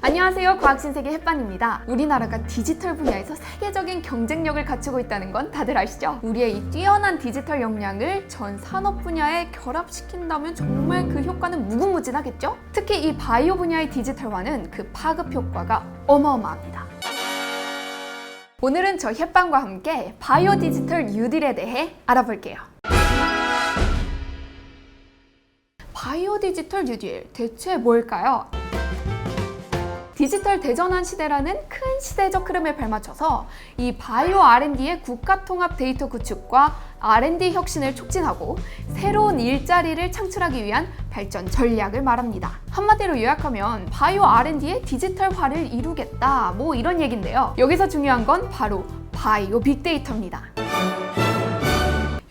안녕하세요. 과학신세계 햇반입니다. 우리나라가 디지털 분야에서 세계적인 경쟁력을 갖추고 있다는 건 다들 아시죠? 우리의 이 뛰어난 디지털 역량을 전 산업 분야에 결합시킨다면 정말 그 효과는 무궁무진하겠죠? 특히 이 바이오 분야의 디지털화는 그 파급 효과가 어마어마합니다. 오늘은 저 햇반과 함께 바이오 디지털 뉴딜에 대해 알아볼게요. 바이오 디지털 뉴딜 대체 뭘까요? 디지털 대전환 시대라는 큰 시대적 흐름에 발맞춰서 이 바이오 R&D의 국가 통합 데이터 구축과 R&D 혁신을 촉진하고 새로운 일자리를 창출하기 위한 발전 전략을 말합니다. 한마디로 요약하면 바이오 R&D의 디지털화를 이루겠다 뭐 이런 얘긴데요. 여기서 중요한 건 바로 바이오 빅데이터입니다.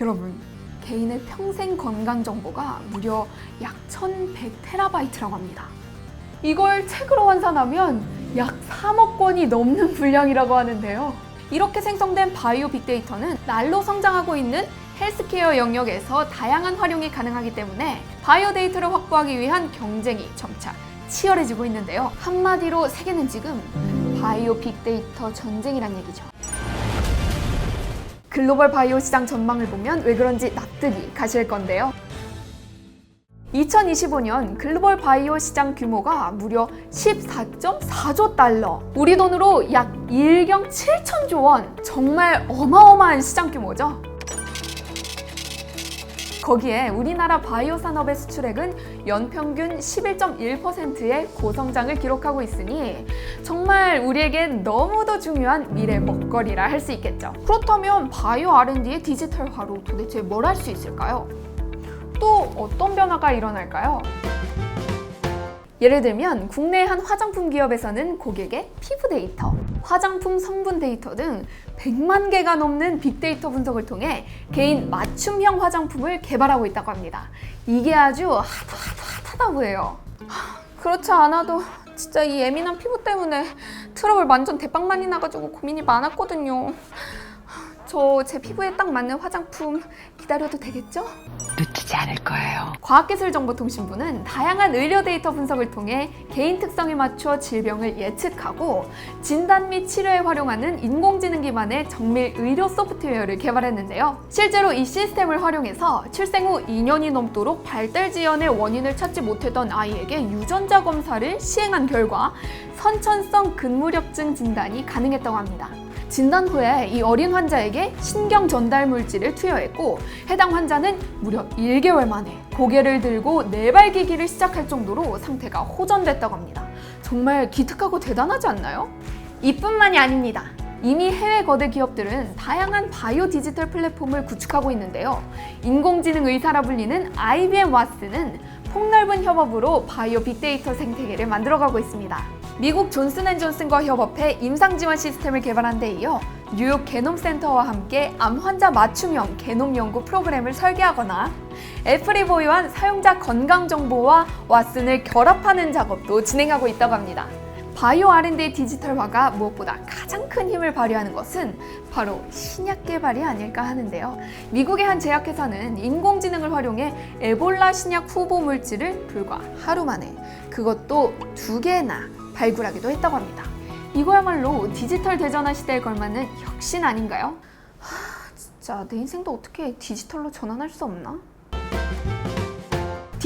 여러분 개인의 평생 건강 정보가 무려 약 1100테라바이트라고 합니다. 이걸 책으로 환산하면 약 3억 건이 넘는 분량이라고 하는데요. 이렇게 생성된 바이오 빅데이터는 날로 성장하고 있는 헬스케어 영역에서 다양한 활용이 가능하기 때문에 바이오 데이터를 확보하기 위한 경쟁이 점차 치열해지고 있는데요. 한마디로 세계는 지금 바이오 빅데이터 전쟁이란 얘기죠. 글로벌 바이오 시장 전망을 보면 왜 그런지 납득이 가실 건데요. 2025년 글로벌 바이오 시장 규모가 무려 14.4조 달러. 우리 돈으로 약 1경 7천조 원. 정말 어마어마한 시장 규모죠. 거기에 우리나라 바이오 산업의 수출액은 연평균 11.1%의 고성장을 기록하고 있으니 정말 우리에겐 너무도 중요한 미래 먹거리라 할 수 있겠죠. 그렇다면 바이오 R&D의 디지털화로 도대체 뭘 할 수 있을까요? 또 어떤 변화가 일어날까요? 예를 들면 국내 한 화장품 기업에서는 고객의 피부 데이터, 화장품 성분 데이터 등 100만 개가 넘는 빅데이터 분석을 통해 개인 맞춤형 화장품을 개발하고 있다고 합니다. 이게 아주 하도 하도 핫하다고 해요. 하, 그렇지 않아도 진짜 이 예민한 피부 때문에 트러블 완전 대빵 많이 나가지고 고민이 많았거든요. 저 제 피부에 딱 맞는 화장품 기다려도 되겠죠? 놓치지 않을 거예요. 과학기술정보통신부는 다양한 의료 데이터 분석을 통해 개인 특성에 맞춰 질병을 예측하고 진단 및 치료에 활용하는 인공지능 기반의 정밀 의료 소프트웨어를 개발했는데요. 실제로 이 시스템을 활용해서 출생 후 2년이 넘도록 발달 지연의 원인을 찾지 못했던 아이에게 유전자 검사를 시행한 결과 선천성 근무력증 진단이 가능했다고 합니다. 진단 후에 이 어린 환자에게 신경 전달 물질을 투여했고 해당 환자는 무려 1개월 만에 고개를 들고 내발기기를 시작할 정도로 상태가 호전됐다고 합니다. 정말 기특하고 대단하지 않나요? 이뿐만이 아닙니다. 이미 해외 거대 기업들은 다양한 바이오 디지털 플랫폼을 구축하고 있는데요. 인공지능 의사라 불리는 IBM 와스는 폭넓은 협업으로 바이오 빅데이터 생태계를 만들어가고 있습니다. 미국 존슨앤존슨과 협업해 임상 지원 시스템을 개발한 데 이어 뉴욕 게놈 센터와 함께 암 환자 맞춤형 게놈 연구 프로그램을 설계하거나 애플이 보유한 사용자 건강 정보와 왓슨을 결합하는 작업도 진행하고 있다고 합니다. 바이오 R&D 디지털화가 무엇보다 가장 큰 힘을 발휘하는 것은 바로 신약 개발이 아닐까 하는데요. 미국의 한 제약회사는 인공지능을 활용해 에볼라 신약 후보 물질을 불과 하루 만에 그것도 두 개나 발굴하기도 했다고 합니다. 이거야말로 디지털 대전환 시대에 걸맞는 혁신 아닌가요? 하, 진짜 내 인생도 어떻게 디지털로 전환할 수 없나?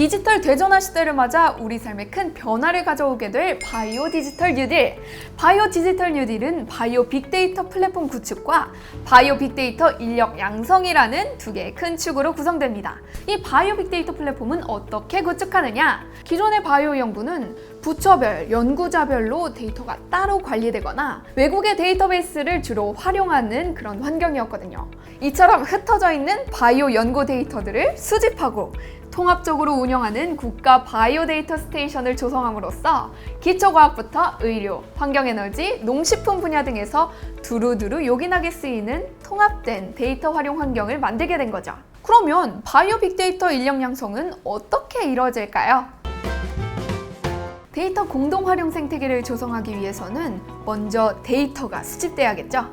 디지털 대전환 시대를 맞아 우리 삶에 큰 변화를 가져오게 될 바이오 디지털 뉴딜. 바이오 디지털 뉴딜은 바이오 빅데이터 플랫폼 구축과 바이오 빅데이터 인력 양성이라는 두 개의 큰 축으로 구성됩니다. 이 바이오 빅데이터 플랫폼은 어떻게 구축하느냐? 기존의 바이오 연구는 부처별, 연구자별로 데이터가 따로 관리되거나 외국의 데이터베이스를 주로 활용하는 그런 환경이었거든요. 이처럼 흩어져 있는 바이오 연구 데이터들을 수집하고 통합적으로 운영하는 국가 바이오 데이터 스테이션을 조성함으로써 기초과학부터 의료, 환경에너지, 농식품 분야 등에서 두루두루 요긴하게 쓰이는 통합된 데이터 활용 환경을 만들게 된 거죠. 그러면 바이오 빅데이터 인력 양성은 어떻게 이루어질까요? 데이터 공동 활용 생태계를 조성하기 위해서는 먼저 데이터가 수집돼야겠죠.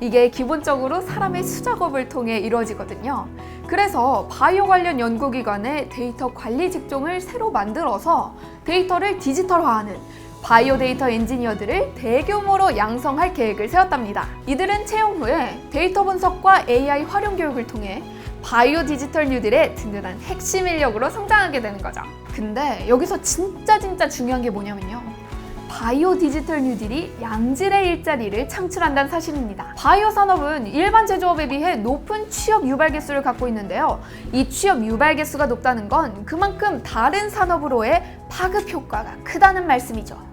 이게 기본적으로 사람의 수작업을 통해 이루어지거든요. 그래서 바이오 관련 연구기관의 데이터 관리 직종을 새로 만들어서 데이터를 디지털화하는 바이오 데이터 엔지니어들을 대규모로 양성할 계획을 세웠답니다. 이들은 채용 후에 데이터 분석과 AI 활용 교육을 통해 바이오 디지털 뉴딜의 든든한 핵심 인력으로 성장하게 되는 거죠. 근데 여기서 진짜 진짜 중요한 게 뭐냐면요. 바이오 디지털 뉴딜이 양질의 일자리를 창출한다는 사실입니다. 바이오 산업은 일반 제조업에 비해 높은 취업 유발 개수를 갖고 있는데요. 이 취업 유발 개수가 높다는 건 그만큼 다른 산업으로의 파급 효과가 크다는 말씀이죠.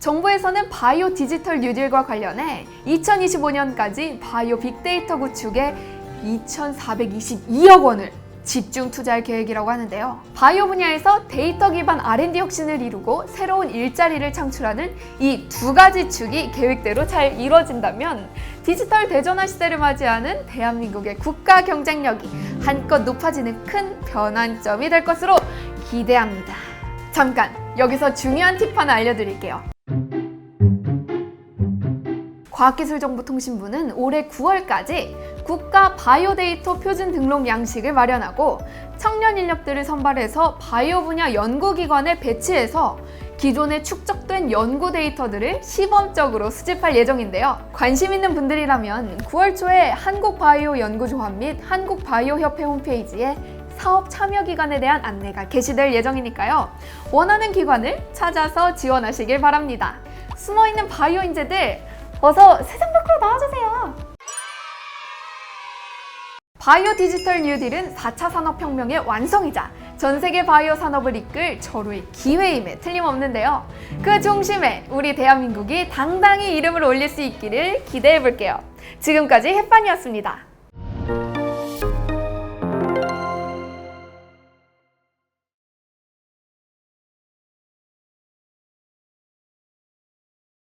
정부에서는 바이오 디지털 뉴딜과 관련해 2025년까지 바이오 빅데이터 구축에 2,422억 원을 집중 투자할 계획이라고 하는데요. 바이오 분야에서 데이터 기반 R&D 혁신을 이루고 새로운 일자리를 창출하는 이 두 가지 축이 계획대로 잘 이루어진다면 디지털 대전화 시대를 맞이하는 대한민국의 국가 경쟁력이 한껏 높아지는 큰 변환점이 될 것으로 기대합니다. 잠깐 여기서 중요한 팁 하나 알려드릴게요. 과학기술정보통신부는 올해 9월까지 국가 바이오데이터 표준 등록 양식을 마련하고 청년 인력들을 선발해서 바이오 분야 연구기관에 배치해서 기존에 축적된 연구 데이터들을 시범적으로 수집할 예정인데요. 관심 있는 분들이라면 9월 초에 한국바이오연구조합 및 한국바이오협회 홈페이지에 사업 참여 기관에 대한 안내가 게시될 예정이니까요. 원하는 기관을 찾아서 지원하시길 바랍니다. 숨어있는 바이오 인재들 어서 세상 밖으로 나와주세요. 바이오 디지털 뉴딜은 4차 산업혁명의 완성이자 전 세계 바이오 산업을 이끌 절호의 기회임에 틀림없는데요. 그 중심에 우리 대한민국이 당당히 이름을 올릴 수 있기를 기대해 볼게요. 지금까지 햇반이었습니다.